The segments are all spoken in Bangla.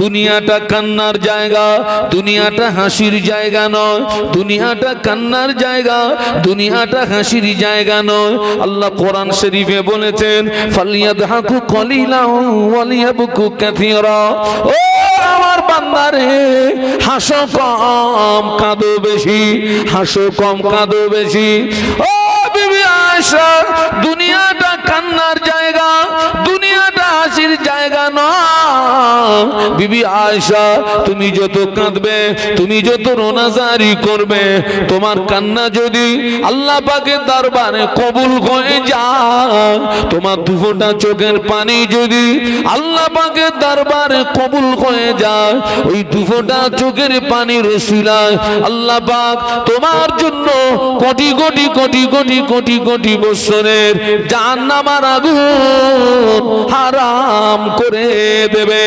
দুনিয়াটা কান্নার জায়গা, দুনিয়াটা হাসির জায়গা নয়। দুনিয়াটা কান্নার জায়গা, দুনিয়াটা হাসির জায়গা নয়। আল্লাহ কোরআন শরীফে বলেছেন, ফালিয়াদহাকু কলিলা ওয়ালিয়াবকু কাসীরা। ও আমার বান্দারে, হাসো কম, কাঁদো বেশি, হাসো কম, কাঁদো বেশি। ও বিবি আয়েশা, দুনিয়াটা কান্নার জায়গা বিবি আয়েশা, তুমি যত কাঁদবে, তুমি যত রোনাজারি করবে, তোমার কান্না যদি আল্লাহ পাকের দরবারে কবুল হয়ে যায়, তোমার দুফোটা চোখের পানি যদি আল্লাহ পাকের দরবারে কবুল হয়ে যায়, ওই দুফোটা চোখের পানি রসিলায় আল্লাহ পাক তোমার জন্য কোটি কোটি কোটি কোটি কোটি কোটি বছরের জাহান্নামার আগুন হারাম করে দেবে।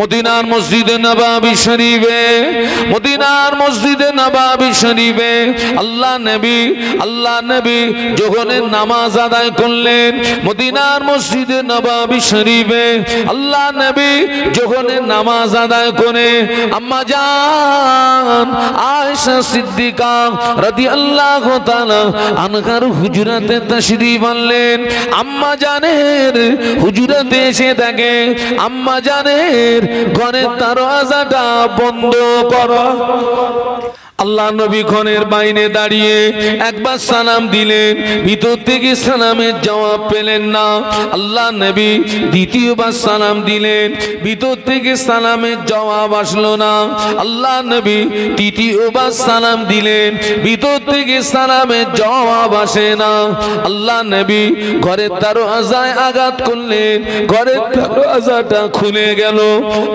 মদিনার মসজিদে নবাবি শরীফে, মদিনার মসজিদে নবাবি শরীফে। আল্লাহ নবী আল্লাহ নবী যখন নামাজ আদায় করলেন, মদিনার মসজিদে নবাবি শরীফে, আল্লাহ নবী যখন নামাজ আদায় করে, আম্মা জান, আয়েশা সিদ্দিকা রাদিয়াল্লাহু তাআলা আনহার হুজরাতে তাশরীফ আনলেন। আম্মা জানের হুজরাতে এসে থাকে আম্মা জানের ঘরের দরওয়াজাটা বন্ধ করো। আল্লাহ নবী খনের বাইরে দাঁড়িয়ে একবার সালাম দিলেন, ভিতর থেকে সালামের জবাব পেলেন না। আল্লাহ নবী দ্বিতীয়বার সালাম দিলেন, ভিতর থেকে সালামের জবাব আসলো না। আল্লাহ নবী তৃতীয়বার সালাম দিলেন, ভিতর থেকে সালামের জবাব আসে না। আল্লাহ নবী ঘরের আজায় আঘাত করলেন, ঘরের দরওয়াজাটা খুলে গেল।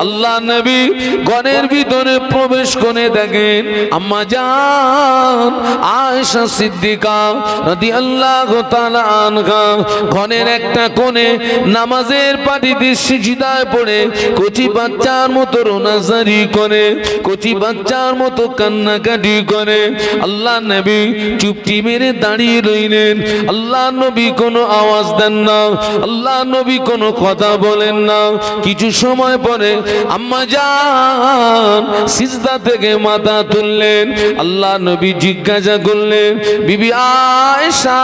আল্লাহ নবী ঘরের ভিতরে প্রবেশ করে দেখেন আম্মা আয়েশা সিদ্দিকা রাদিয়াল্লাহু তাআলা আনহা ঘরের একটা কোণে নামাজের পাটিতে সিজদায় পড়ে, কচি বাচ্চার মতো রোনাজারি করে, কচি বাচ্চার মতো কান্নাকাটি করে। আল্লাহ নবী চুপটি মেরে দাঁড়িয়ে রইলেন। আল্লাহ নবী কোনো আওয়াজ দেন না। আল্লাহ নবী কোনো কথা বলেন না। কিছু সময় পরে আম্মা যান সিজদা থেকে মাথা তুললেন। আল্লাহ নবী জিজ্ঞাসা করলেন, বিবি আয়েশা,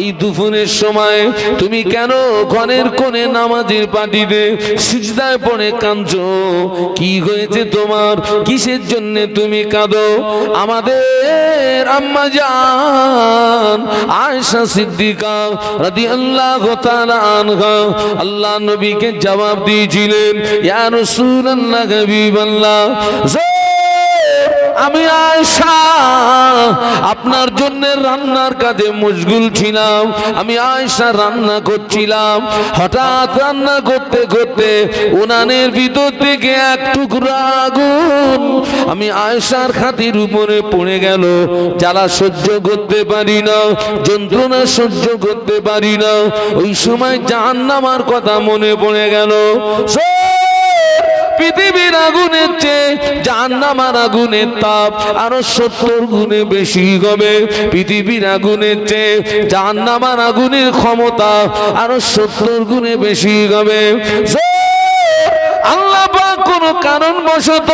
এই দুপুরের সময় তুমি কেন ঘরের কোণে নামাজের পাটিতে সিজদায় পড়ে কাঁদছো? কি হয়েছে তোমার? কিসের জন্য তুমি কাঁদো? আমাদের আম্মা জান, আয়েশা সিদ্দিকা রাদিয়াল্লাহু তাআলা আনহা, আল্লাহ নবীকে জবাব দিয়েছিলেন, ইয়া রাসূলুল্লাহ হাবিবাল্লাহ আমি আয়সা আপনার জন্য রান্নার কাজে মশগুল ছিলাম। আমি আয়সা রান্না করছিলাম। হঠাৎ রান্না করতে করতে উনানের ভিতর থেকে এক টুকরা আগুন আমি আয়সার খাতির উপরে পড়ে গেল। জ্বালা সহ্য করতে পারি না, যন্ত্রণা সহ্য করতে পারি না। ওই সময় জাহান্নামার কথা মনে পড়ে গেল। পৃথিবীর আগুনের চেয়ে জাহান্নামার আগুনের তাপ আরও সত্তর গুণে বেশি হবে। পৃথিবীর আগুনের চেয়ে জাহান্নামার আগুনের ক্ষমতা আরও সত্তর গুণে বেশি হবে। আল্লাহ কোন কারণ বশত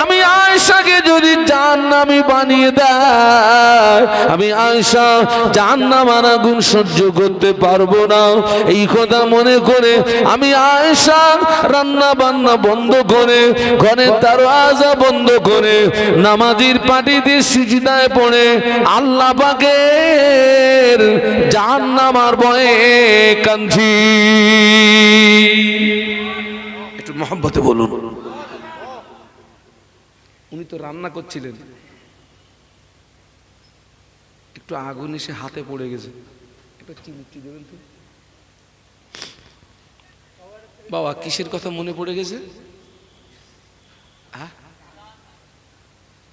আমি আয়েশাকে যদি জাহান্নামী বানিয়ে দেয়, আমি আয়সা আয়েশা জাহান্নামার আগুন সহ্য করতে পারব না। এই কথা মনে করে আমি আয়েশা রান্না বান্না বন্ধ করে, ঘরের দরওয়াজা বন্ধ করে, নামাজির পাটিতে সিজদায় পড়ে আল্লাহ পাকের জাহান্নামার ভয়ে কাঁদছি। একটু মহব্বতে বলুন। উনি তো রান্না করছিলেন। একটু আগুন এসে হাতে পড়ে গেছে। একটা চিমটি দেবেন তো। বাবা, কিসের কথা মনে পড়ে গেছে? আহ?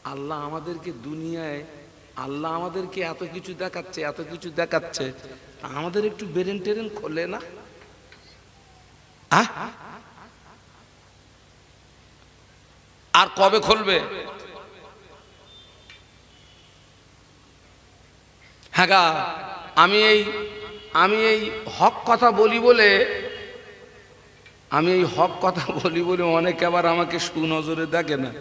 আল্লাহ আমাদেরকে দুনিয়ায়, আল্লাহ আমাদেরকে এত কিছু দেখাচ্ছে, এত কিছু দেখাচ্ছে। আমাদের একটু বেরেন টেরেন খোলে না? আহ? আর কবে খুলবে? হ্যাঁ গা, আমি এই আমি এই হক কথা বলি বলে আমি এই হক কথা বলি বলে অনেকে আবার আমাকে সুনজরে দেখে না।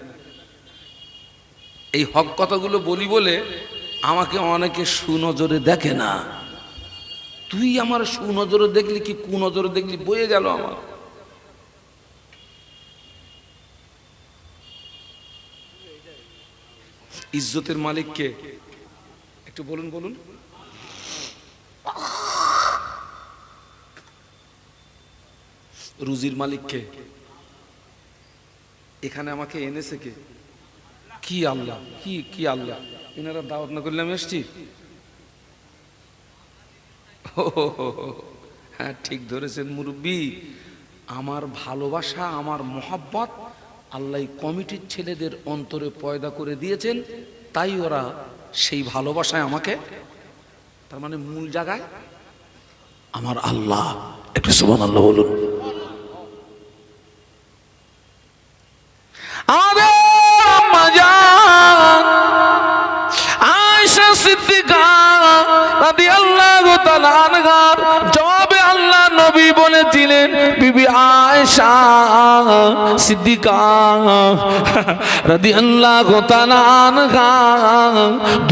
এই হক কথাগুলো বলি বলে আমাকে অনেকে সুনজরে দেখে না। তুই আমার সুনজরে দেখলি কি কুনজরে দেখলি? বয়ে গেল আমার। ইজ্জতের মালিক কে? একটু বলুন বলুন। রুজির মালিক কে? এখানে আমাকে এনেছে কে? কি আল্লাহ, কি কি আল্লাহ? এনারা দাওয়াত না করলে আমি এসছি। হ্যাঁ ঠিক ধরেছেন মুরব্বী। আমার ভালোবাসা, আমার মোহাব্বত আল্লাহ কমিটির ছেলেদের অন্তরে পয়দা করে দিয়েছেন, তাই ওরা সেই ভালোবাসায় আমাকে, তার মানে মূল জায়গায় আমার আল্লাহ। একটু সুবহান আল্লাহ বলুন জবাবে আল্লাহ নবী বলেছিলেন, বিবি আয়েশা সিদ্দিকা রাদিয়াল্লাহু তাআলা আনহা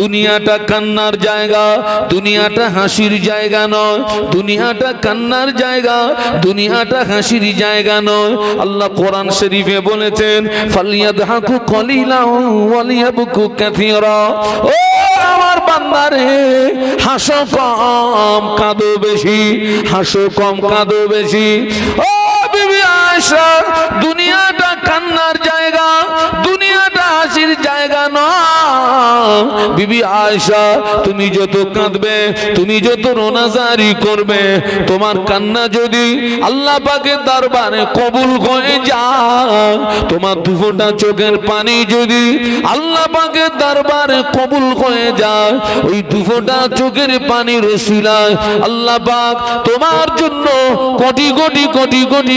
দুনিয়াটা কান্নার জায়গা দুনিয়াটা হাসির জায়গা নয় দুনিয়াটা কান্নার জায়গা দুনিয়াটা হাসির জায়গা নয় আল্লাহ কোরআন শরীফে বলেছেন, ফালিয়াদহাকু কলিলাও ওয়ালিয়াবকু কাসীরা। ও আমার বান্দারে, হাসো কম, কাঁদো বেশি, হাসো কম, কাঁদো বেশি। ও দুনিয়াটা কান্নার জায়গা, দুনিয়াটা হাসির জায়গা নয়। বিবি তুমি যত কাঁদবে, তুমি যত রোনাজারি করবে, তোমার কান্না যদি আল্লাহ পাকের দরবারে কবুল হয়ে যায়, তোমার দুফোটা চোখের পানি যদি আল্লাহ পাকের দরবারে কবুল হয়ে যায়, ওই দুফোটা চোখের পানি রসিলায় আল্লাহ পাক তোমার জন্য কোটি কোটি কোটি কোটি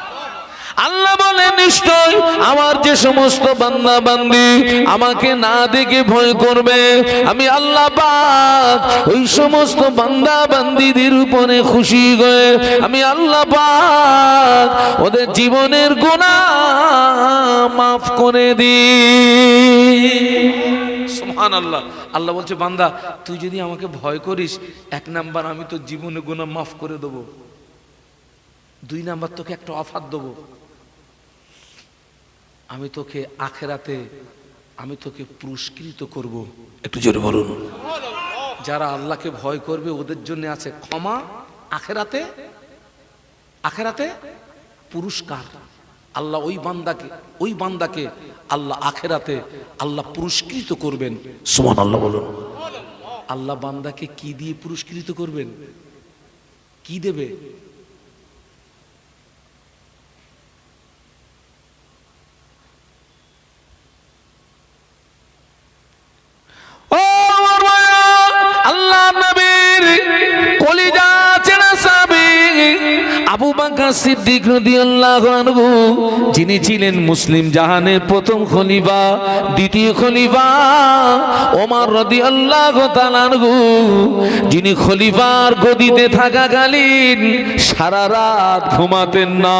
আল্লাহ বলে, নিশ্চয় আমার যে সমস্ত বান্দা বান্দি আমাকে না দেখে ভয় করবে। আমি আল্লাহ পাক ওই সমস্ত বান্দা বান্দিদের উপরে খুশি হয়ে, আমি আল্লাহ পাক ওদের জীবনের গুনাহ মাফ করে দিই। সুবহান আল্লাহ আল্লাহ বলছে, বান্দা, তুই যদি আমাকে ভয় করিস, এক নাম্বার আমি তো জীবনে গুনাহ মাফ করে দেবো। দুই নাম্বার তোকে একটা অফার দেবো। আমি তোকে আখেরাতে আমি তোকে পুরস্কৃত করব। একটু জোরে বলুন। যারা আল্লাহকে ভয় করবে ওদের জন্য আছে ক্ষমা আখেরাতে আখেরাতে পুরস্কার। আল্লাহ ওই বান্দাকে ওই বান্দাকে আল্লাহ আখেরাতে আল্লাহ পুরস্কৃত করবেন। সুমান আল্লাহ বলুন। আল্লাহ বান্দাকে কি দিয়ে পুরস্কৃত করবেন? কি দেবে? সিদ্দিক রাদিয়াল্লাহু যিনি ছিলেন মুসলিম জাহানের প্রথম খলিফা, দ্বিতীয় খলিফা, ওমর রাদিয়াল্লাহু তাআলা আনহু, যিনি খলিফার গদিতে থাকাকালীন সারা রাত ঘুমাতেন না।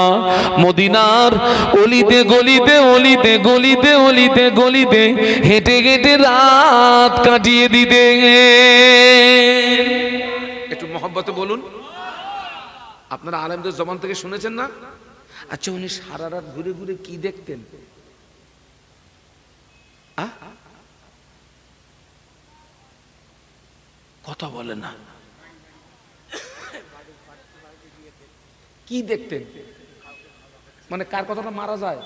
মদিনার অলিতে গলিতে অলিতে গলিতে অলিতে গলিতে হেঁটে হেঁটে রাত কাটিয়ে দিতে একটু মহব্বতে বলুন। আপনারা আলেমদের জবান থেকে শুনেছেন না? আচ্ছা উনি সারা রাত ঘুরে ঘুরে কি দেখতেন? কথা বলে না। কি দেখতেন? মানে কার কথাটা মারা যায়?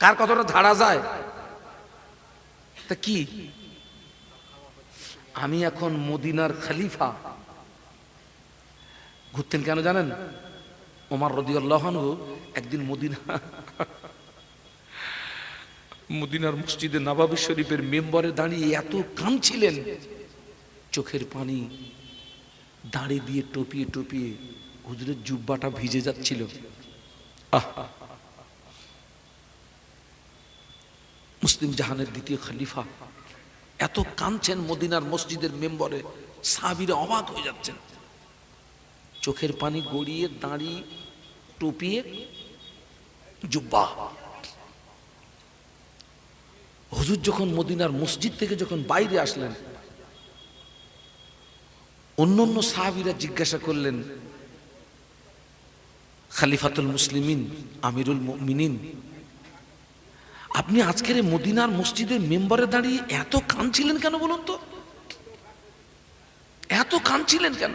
কার কথাটা ধারা যায়? তা কি? আমি এখন মদিনার খলিফা। ঘুরতেন কেন জানেন? ওমার রদিউল্লাহনু একদিন মদিনা মদিনার মসজিদে নবাবী শরীফের মেম্বারে দাঁড়িয়ে এত কাঁদছিলেন। চোখের পানি দাঁড়িয়ে দিয়ে টপিয়ে টপিয়ে হুজুরের জুব্বাটা ভিজে যাচ্ছিল। আহ! মুসলিম জাহানের দ্বিতীয় খলিফা এত কাঁদছেন মদিনার মসজিদের মেম্বরে। সাহাবিরা অবাক হয়ে যাচ্ছেন। চোখের পানি গড়িয়ে, দাঁড়িয়ে, টুপিয়ে, জুব্বা। হুজুর যখন মদিনার মসজিদ থেকে যখন বাইরে আসলেন অন্য অন্য সাহাবিরা জিজ্ঞাসা করলেন, খালিফাতুল মুসলিমিন, আমিরুল মিনিন আপনি আজকের মদিনার মসজিদের মেম্বারে দাঁড়িয়ে এত কাঁদছিলেন কেন বলুন তো? এত কাঁদছিলেন কেন?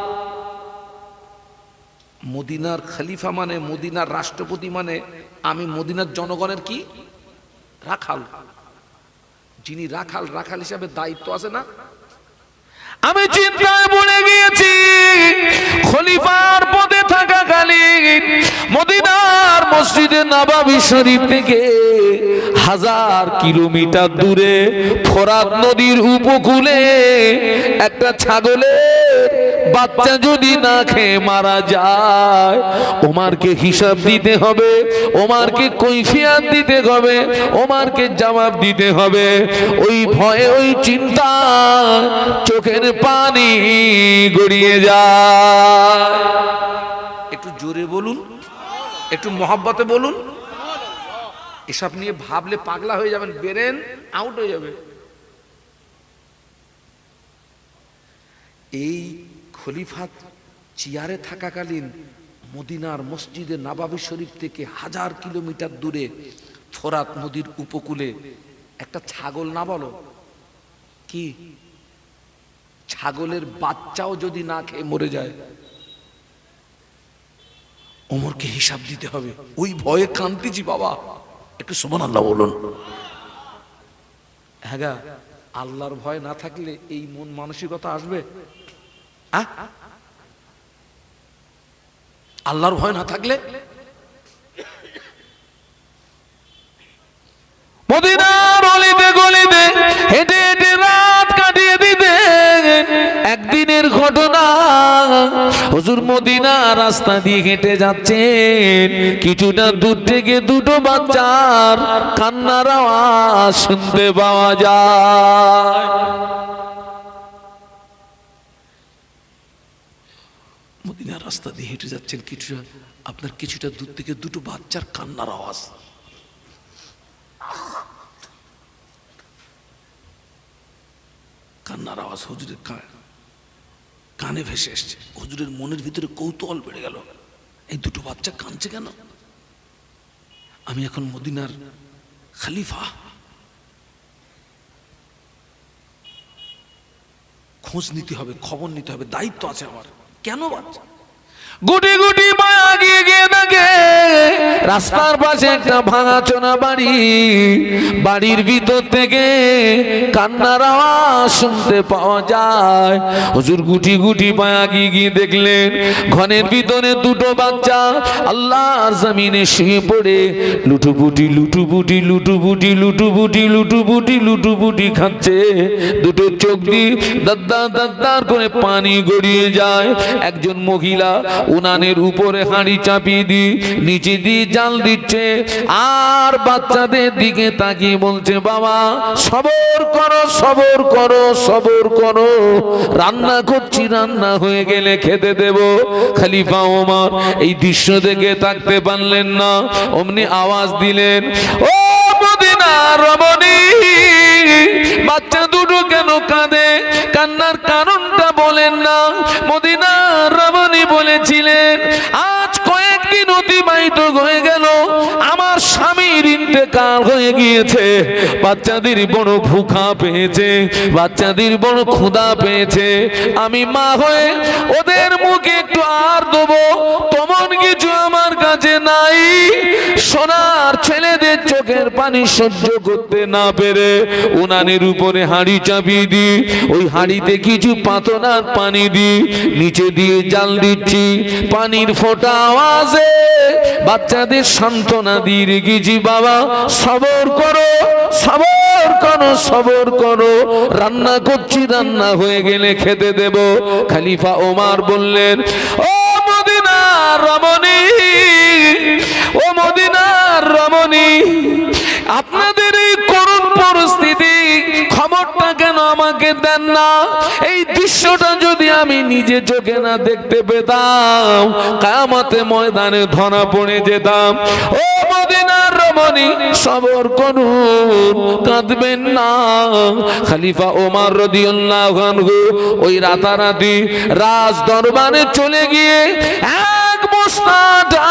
মদিনার খলিফা মানে মদিনার রাষ্ট্রপতি মানে আমি মদিনার জনগণের কি? রাখাল। যিনি রাখাল রাখাল হিসাবে দায়িত্ব আছে না? আমি চিন্তায় পড়ে গিয়েছি, খলিফার পদে থাকাকালীন মদিনার মসজিদে নবাবী শরীফ থেকে হাজার কিলোমিটার দূরে ফরাত নদীর উপকূলে একটা ছাগলের বাচ্চা যদি না খেয়ে মারা যায়, ওমারকে হিসাব দিতে হবে, ওমারকে কৈফিয়াত দিতে হবে, ওমারকে জবাব দিতে হবে। ওই ভয়ে, ওই চিন্তা চোখের পানি গড়িয়ে যায়। একটু জোরে বলুন, একটু মহাব্বতে বলুন। এসব নিয়ে ভাবলে পাগলা হয়ে যাবেন, বেরেন আউট হয়ে যাবে। এই খলিফা চেয়ারে থাকাকালীন মদিনার মসজিদে নাবাবি শরীফ থেকে হাজার কিলোমিটার দূরে ফোরাত নদীর উপকূলে একটা ছাগল না বলো? কি? ছাগলের বাচ্চাও যদি না খেয়ে মরে যায়, ওমরকে হিসাব দিতে হবে। ওই ভয়ে কান্তিজি বাবা। একটু সমান আল্লাহ বলুন। হ্যাঁ আল্লাহর ভয় না থাকলে এই মন মানসিকতা আসবে? আল্লাহর ভয় না থাকলে? হেঁটে হেঁটে রাত কাটিয়ে দিতে একদিনের ঘটনা। হুজুর মদিনা রাস্তা দিয়ে হেঁটে যাচ্ছেন। কিছুটা দূর থেকে দুটো বাচ্চার কান্নার আওয়াজ শুনতে পাওয়া যায়। মদিনার রাস্তা দিয়ে হেঁটে যাচ্ছেন কিছুটা, আপনার কিছুটা দূর থেকে দুটো বাচ্চার কান্নার আওয়াজ। কান্নার আওয়াজ হজুরের কানে ভেসে এসছে। হজুরের মনের ভিতরে কৌতূহল বেড়ে গেল। এই দুটো বাচ্চা কাঁদছে কেন? আমি এখন মদিনার খালিফা। খোঁজ নিতে হবে, খবর নিতে হবে, দায়িত্ব আছে আমার। কেন বাচ্চা? গুটি গুটি মায়া গিয়ে গিয়ে দেখে, রাস্তার পাশে একটা ভাঙা চোনা বাড়ি। বাড়ির ভিতর থেকে কান্নার আওয়াজ শুনতে পাওয়া যায়। হুজুর গুটি গুটি মায়া গিয়ে গিয়ে দেখলেন ঘনের ভিতরে দুটো বাচ্চা আল্লাহর জমিনে শুয়ে পড়ে। লুটুপুটি লুটুপুটি লুটুপুটি লুটুপুটি লুটুপুটি লুটুপুটি খাচ্ছে। দুটো চোখ দিয়ে দাদ্দার দাদ্দার করে পানি গড়িয়ে যায়। একজন মহিলা উনানের উপরে হাঁড়ি চাপিয়ে দি নিচে দিয়ে জাল দিচ্ছে। আর বাচ্চাদের দিকে তাকিয়ে বলছে, বাবা, সবর করো সবর করো সবর করো। রান্না করছি, রান্না হয়ে গেলে খেতে দেব। খালিফা ওমর এই দৃশ্য দেখে থাকতে পারলেন না। অমনি আওয়াজ দিলেন, ও মদিনা রমণী, বাচ্চা দুটো কেন কাঁদে? কান্নার কারণটা বলেন না। মদিনা রমণী বলেছিলেন আজ কয়েকদিন অতিবাহিত হয়ে গেল। আমার স্বামীর ইন্তেকাল হয়ে গিয়েছে। বাচ্চাদের বড় ভুখা পেয়েছে, বাচ্চাদের বড় ক্ষুধা পেয়েছে। আমি মা হয়ে ওদের মুখে একটু আর দেবো, তেমন কিছু আমার কাছে নাই। সোনার ছেলেদের চোখের পানি সহ্য করতে না পেরে উনানের উপরে হাঁড়ি চাপিয়ে দিই, ওই হাঁড়িতে কিছু পাতনার পানি দিই, নিচে দিয়ে জাল দিচ্ছি, পানির ফোঁটা আওয়াজে বাচ্চাদের সান্ত্বনা দিয়ে রেখেছি বাবা, সবর করো সবর করো সবর করো। রান্না করছি, রান্না হয়ে গেলে খেতে দেব। খালিফা ওমার বললেন, ও মদিনার রমণী, ও মদিনার রমণী, আপনাদের এই করুণ পরিস্থিতি, খবরটা কেন আমাকে দেন না? এই দৃশ্যটা যদি আমি নিজে চোখে না দেখতে পেতাম, কায়ামতে ময়দানে ধরা পড়ে যেতাম। ও মদিনার রমণী সবর করুন, কাঁদবেন না। খালিফা ওমার রদিউল্লাহ ওই রাতারাতি রাজ দরবারে চলে গিয়ে এক বস্তাটা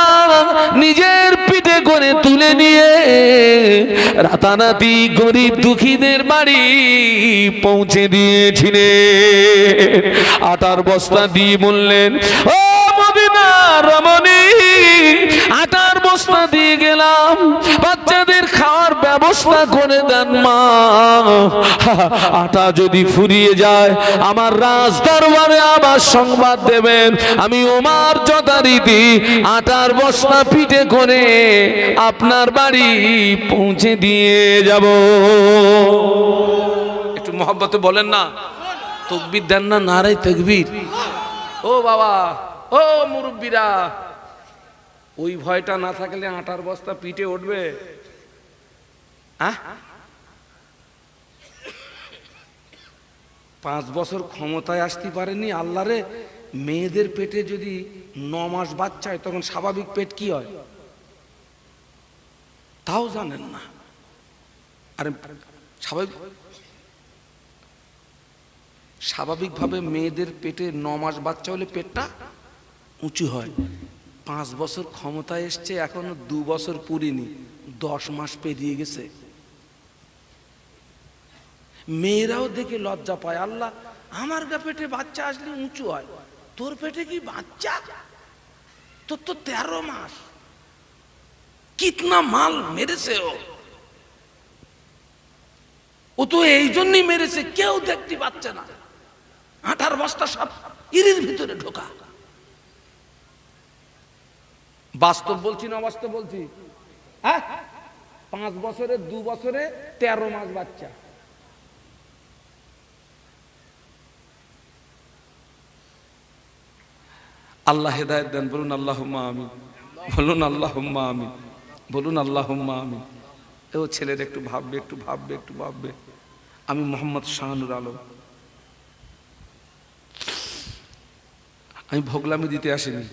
নিজের পিঠে করে তুলে নিয়ে রাতারাতি গরিব দুঃখীদের বাড়ি পৌঁছে দিয়েছিলেন। আটার বস্তা দিয়ে বললেন, ও আটা যদি ফুরিয়ে যায়, আমার রাজ দরবারে আবার সংবাদ দেবেন। আমি ওমার যথারীতি আটার বস্তা পিঠে করে আপনার বাড়ি পৌঁছে দিয়ে যাব। একটু মহব্বতে বলেন না, তকবির দেন না নারাই তকবির। ও বাবা। ও মুরব্বীরা, ওই ভয়টা না থাকলে আটার বস্তা পিঠে উঠবে? পাঁচ বছর ক্ষমতায় আসতে পারেনি আল্লাহরে মেয়েদের পেটে যদি ন মাস বাচ্চা হয়, তখন স্বাভাবিক পেট কি হয়? তাও জানেন না। আরে, স্বাভাবিক, স্বাভাবিকভাবে মেয়েদের পেটে ন মাস বাচ্চা হলে পেটটা উঁচু হয়। পাঁচ বছর ক্ষমতায় এসছে, এখনও দু বছর পুরিনি, দশ মাস পেরিয়ে গেছে। মেয়েরাও দেখে লজ্জা পায়, আল্লাহ, আমার গা পেটে বাচ্চা আসলে উঁচু হয়। তোর পেটে কি বাচ্চা? তোর তো তেরো মাস। কিতনা মাল মেরেছে ও। ও তো এই জন্যই মেরেছে, কেউ দেখতে পাচ্ছে না। আঠার বস্তা সব ইরির ভিতরে ঢোকা। বাস্তব বলছি না বাস্তব বলছি? হ্যাঁ? পাঁচ বছরে, দু বছরে, তেরো মাস বাচ্চা। আল্লাহ হেদায়ত দেন, বলুন আল্লাহ আমি বলুন আল্লাহ আমি বলুন আল্লাহ আমি ও ছেলের একটু ভাববে একটু ভাববে একটু ভাববে। আমি মোহাম্মদ শাহানুর আলম। আমি ভোগলামি দিতে আসিনি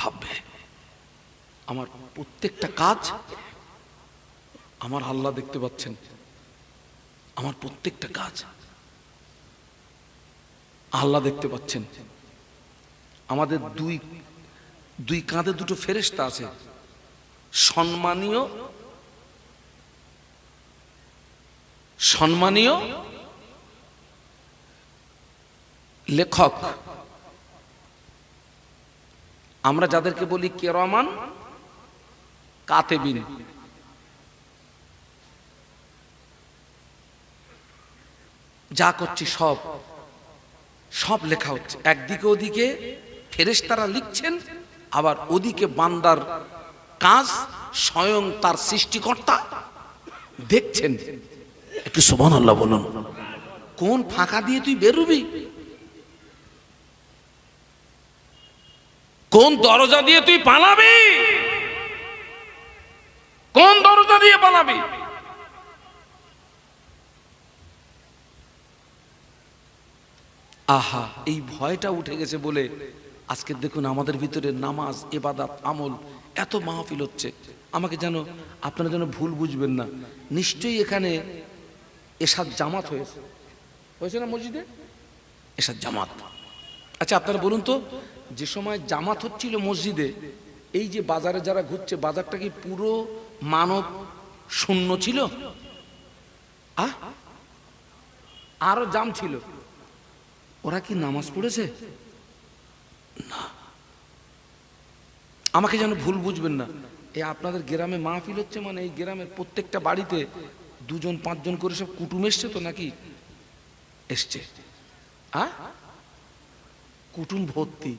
ভাববে আমার প্রত্যেকটা কাজ আমার আল্লাহ দেখতে পাচ্ছেন। আমার প্রত্যেকটা কাজ আল্লাহ দেখতে পাচ্ছেন। আমাদের দুই দুই কাঁধে দুটো ফেরেস্তা আছে। সম্মানীয় সম্মানীয় লেখক। আমরা যাদেরকে বলি কেরমান কাতেবিন। যা করছি সব সব লেখা হচ্ছে। একদিকে ওদিকে ফেরেশতারা লিখছেন, আবার ওদিকে বান্দার কাজ স্বয়ং তার সৃষ্টিকর্তা দেখছেন। একটু সুবহান আল্লাহ বলুন, কোন ফাঁকা দিয়ে তুই বেরুবি? কোন দরজা দিয়ে তুই পালাবি? কোন দরজা দিয়ে পালাবি আহা, এই ভয়টা উঠে গেছে বলে আজকে দেখুন আমাদের ভিতরে নামাজ এবাদাত আমল এত মাহফিল হচ্ছে। আমাকে যেন আপনারা যেন ভুল বুঝবেন না। নিশ্চয়ই এখানে এসাদ জামাত হয়েছে। হয়েছে না মসজিদে? এসাদ জামাত। আচ্ছা আপনারা বলুন তো, যে সময় জামাত হচ্ছিল মসজিদে, এই যে বাজারে যারা ঘুরছে, বাজারটা কি পুরো মানব শূন্য ছিল? আরও জাম ছিল। ওরা কি নামাজ পড়েছে? না। আমাকে যেন ভুল বুঝবেন না। এই আপনাদের গ্রামে মাহফিল হচ্ছে মানে এই গ্রামের প্রত্যেকটা বাড়িতে দুজন, পাঁচজন করে সব কুটুম এসছে তো নাকি? এসছে। কুটুম ভর্তি।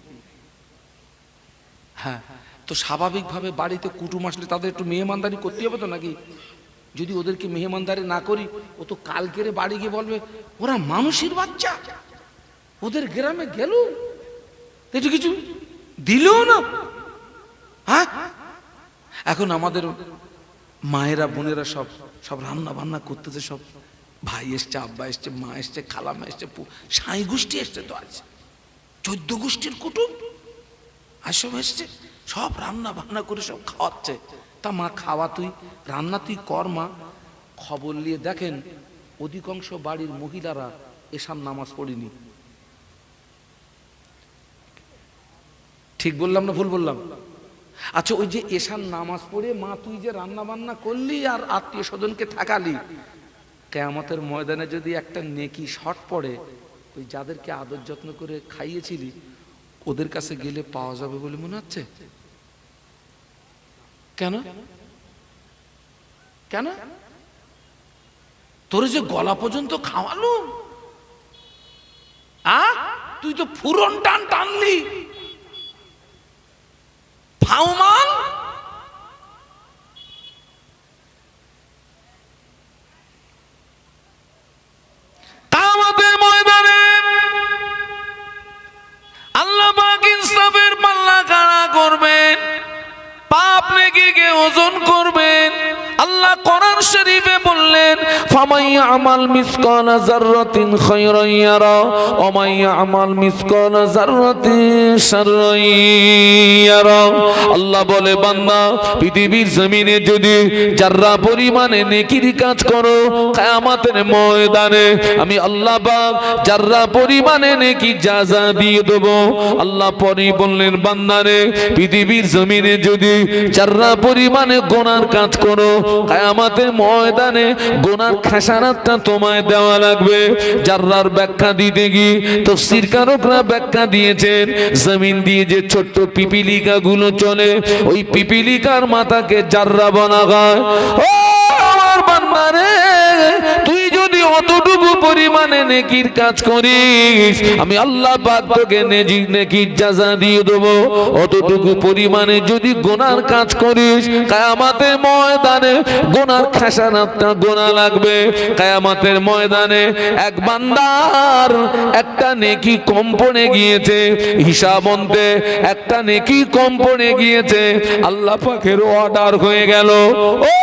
হ্যাঁ। তো স্বাভাবিকভাবে বাড়িতে কুটুম আসলে তাদের একটু মেহমানদারি করতে হবে তো নাকি? যদি ওদেরকে মেহমানদারি না করি, ও তো কালকেরে বাড়ি গিয়ে বলবে, ওরা মানুষের বাচ্চা। ওদের গ্রামে গেল। একটু কিছু দিলেও না। হ্যাঁ? এখন আমাদের মায়েরা, বোনেরা সব সব রান্না বান্না করতেছে সব। ভাই এসছে, আব্বা এসছে, মা এসছে খালামা এসছে সাঁই গোষ্ঠী এসছে তো আজ। চোদ্দ গোষ্ঠীর কুটুম। আর সব এসছে। সব রান্না বান্না করে সব খাওয়াচ্ছে। তা মা, খাওয়া তুই? রান্না তুই কর মা। খবর নিয়ে দেখেন, অধিকাংশ বাড়ির মহিলারা এসার নামাজ পড়িনি। ঠিক বললাম না ভুল বললাম? আচ্ছা ওই যে এসার নামাজ পড়ে মা, তুই যে রান্না বান্না করলি আর আত্মীয় স্বজনকে থাকালি কেয়ামতের ময়দানে যদি একটা নেকি শট পড়ে, ওই যাদেরকে আদর যত্ন করে খাইয়েছিলি ওদের কাছে গেলে পাওয়া যাবে বলে মনে হচ্ছে? কেন? কেন? তোর যে গলা পর্যন্ত খাওয়ালো? আ? তুই তো ফুরন টান টানলি। ফাউমাল নেকিকে ওজন করবেন। আল্লাহ কোরআন শরীফে বললেন ফামাইয়া আমাল মিসকালা যাররাতিন খায়রান ইয়ারা ওয়া মাইয়া আমাল মিসকালা যাররাতিন শাররান ইয়ারা। আল্লাহ বলে, বান্দা, পৃথিবীর জমিনে যদি যাররা পরিমাণে নেকির কাজ করো, কিয়ামতের ময়দানে আমি আল্লাহ পাক যাররা পরিমাণে নেকি জাযা দিয়ে দেব, আল্লাহ পরে বললেন বান্দারে পৃথিবীর জমিনে যদি যাররা পরিমাণে গোনার কাজ করো, কায়ামাতের ময়দানে গোনার খেসারাতটা তোমায় দেওয়া লাগবে। জার্রার ব্যাখ্যা দিতে গিয়ে তফসির কারকরা ব্যাখ্যা দিয়েছেন, জমিন দিয়ে যে ছোট্ট পিপিলিকা গুলো চলে, ওই পিপিলিকার মাথাকে জাররা বনা হয় ও আমার বান্দারে তুই যদি অতটুকু পরিমাণে নেকির কাজ করিস? আমি আল্লাহ পাক তোকে নেকির জাযা দিয়ে দেবো। অতটুকু পরিমাণে যদি গোনার কাজ করিস, কায়ামাতের ময়দানে গোনার খাসানাতটা গোনা লাগবে। কায়ামাতের ময়দানে এক বান্দার একটা নেকি কম পড়ে গিয়েছে। হিসাব অন্তে একটা নেকি কম পড়ে গিয়েছে। আল্লাহ পাকের অর্ডার হয়ে গেল। ও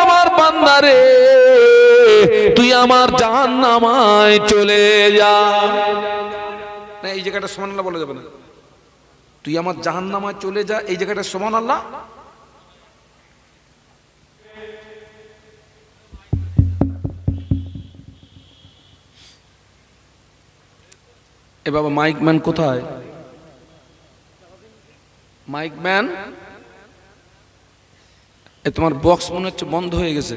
আমার বান্দারে! তুই আমার জাহান্নামায় চলে যা। না, এই জায়গাটা সমান আল্লাহ বলা যাবে না। তুই আমার জাহান নামায় চলে যা, এই জায়গাটা সমান আল্লাহ এ বাবা, মাইক ম্যান কোথায়? Mike man? এ তোমার বক্স মনে হচ্ছে বন্ধ হয়ে গেছে।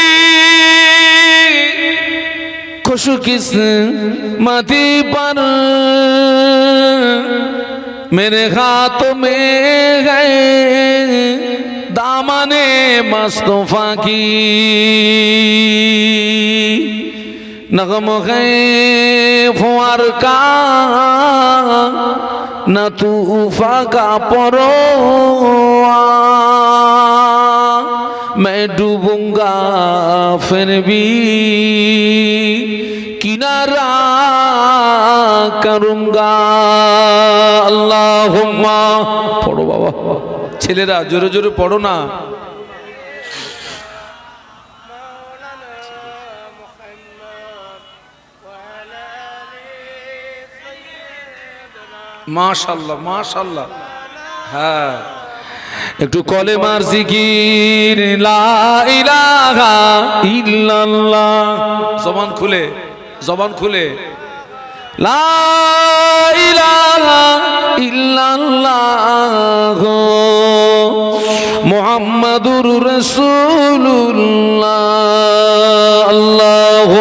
खुश किस्मती पर मेरे हाथों में गए दामने मस्तफा की नगम है फुआर का न तूफा का परो मैं डूबूंगा फिर भी কিনারা কারুঙ্গা। আল্লাহ পড়ো বাবা। ছেলেরা, জোরে জোরে পড়ো না। মাশাল্লাহ মাশাল্লাহ। হ্যাঁ। একটু কলেমার জিকির, লা ইলাহা ইল্লাল্লাহ। সমান খুলে। জবান খুলে। মোহাম্মদুর রসুল্লাহ আল্লাহ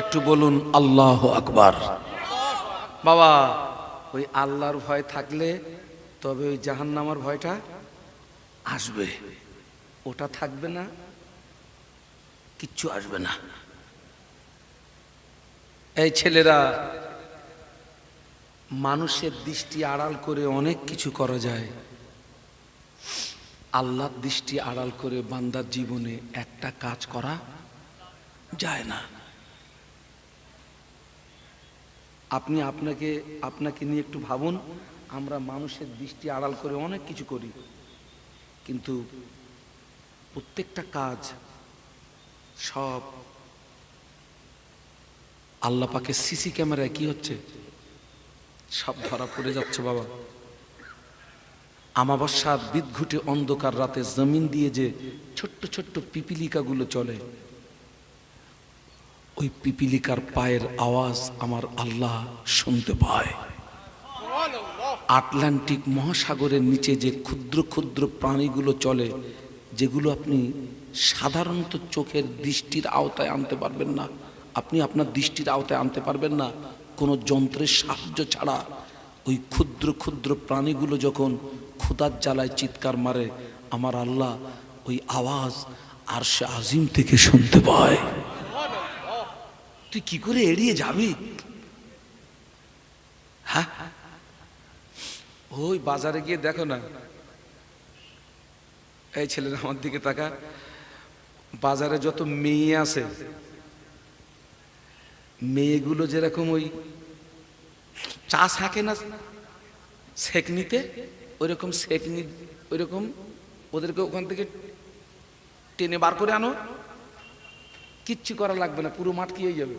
একটু বলুন, আল্লাহ আকবার। বাবা, ওই আল্লাহর ভয় থাকলে তবে ওই জাহান্নামার ভয়টা আসবে। ওটা থাকবে না, কিচ্ছু আসবে না। এই ছেলেরা, মানুষের দৃষ্টি আড়াল করে অনেক কিছু করা যায়। আল্লাহর দৃষ্টি আড়াল করে বান্দার জীবনে একটা কাজ করা যায় না। আপনি আপনাকে আপনাকে নিয়ে একটু ভাবুন, আমরা মানুষের দৃষ্টি আড়াল করে অনেক কিছু করি। কিন্তু প্রত্যেকটা কাজ সব আল্লাহ পাকে সিসি ক্যামেরায় কি হচ্ছে? সব ধরা পড়ে যাচ্ছে বাবা। আমাবস্যার বিদঘুটে অন্ধকার রাতে জমিন দিয়ে যে ছোট্ট ছোট্ট পিপিলিকাগুলো চলে ওই পিপিলিকার পায়ের আওয়াজ আমার আল্লাহ শুনতে পায়। আটলান্টিক মহাসাগরের নিচে যে ক্ষুদ্র ক্ষুদ্র প্রাণীগুলো চলে, যেগুলো আপনি সাধারণত চোখের দৃষ্টির আওতায় আনতে পারবেন না, আপনি আপনার দৃষ্টির আওতায় আনতে পারবেন না, কোনো যন্ত্রের সাহায্য ছাড়া ওই ক্ষুদ্র ক্ষুদ্র প্রাণীগুলো যখন ক্ষুদার জ্বালায় চিৎকার মারে, আমার আল্লাহ ওই আওয়াজ আর সে আজিম থেকে শুনতে পায়। তুই কি করে এড়িয়ে যাবি? হ্যাঁ? ওই বাজারে গিয়ে দেখো না। এই ছেলেরা আমার দিকে তাকা। বাজারে যত মেয়ে আছে, মেয়েগুলো যেরকম ওই চা থাকে না সেকনিতে ওইরকম সেকনি ওইরকম ওদেরকে ওখান থেকে টেনে বার করে আনো। কিচ্ছু করা লাগবে না, পুরো মাঠ কি হয়ে যাবে।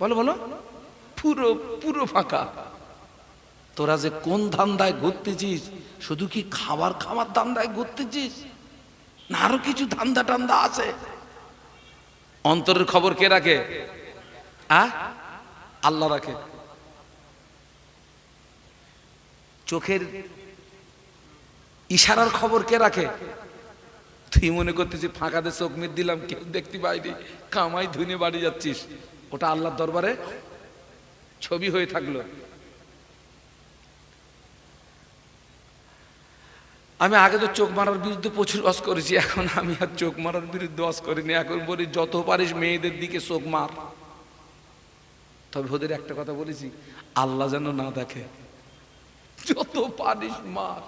বলো বলো। পুরো পুরো ফাঁকা। তোরা যে কোন ধান্দায় ঘুরতেছিস, শুধু কি খাবার খাওয়ার ধান্দায় ঘুরতেছিস? না আরও কিছু ধান্দা টান্দা আছে? অন্তরের খবর কে রাখে? আল্লাহ রাখে। চোখের ইশারার খবর কে রাখে? তুই মনে করতেছিস ফাঁকাতে চোখ মিট দিলাম, কেউ দেখতে পাইনি। কামাই ধুনে বাড়ি যাচ্ছিস। ওটা আল্লাহর দরবারে ছবি হয়ে থাকল। আমি আগে তো চোখ মারার বিরুদ্ধে প্রচুর অস করেছি, এখন আমি আর চোখ মারার বিরুদ্ধে অস করিনি। এখন বলি, যত পারিস মেয়েদের দিকে চোখ মার। তবে ওদের একটা কথা বলেছি, আল্লাহ যেন না দেখে, যত পারিস মার।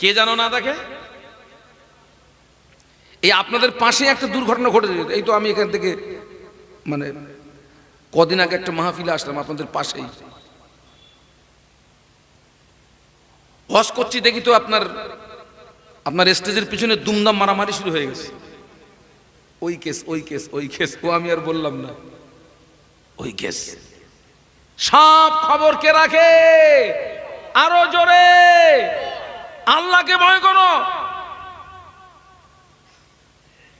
কে জানো না দেখে এই আপনাদের পাশে একটা দুর্ঘটনা ঘটে ঘটেছে। এই তো আমি এখান থেকে মানে কদিন আগে একটা মাহফিলে আসলাম আপনাদের পাশেই। হস করছি দেখি তো আপনার আপনার স্টেজের পিছনে দুমদাম মারামারি শুরু হয়ে গেছে। ওই কেস ওই কেস ওই কেস, ও আমি আর বললাম না। ওই কেস। সব খবর কে রাখে? আরও জোরে! আল্লাহকে ভয় করো।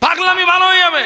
পাগলামি ভালো হয়ে যাবে।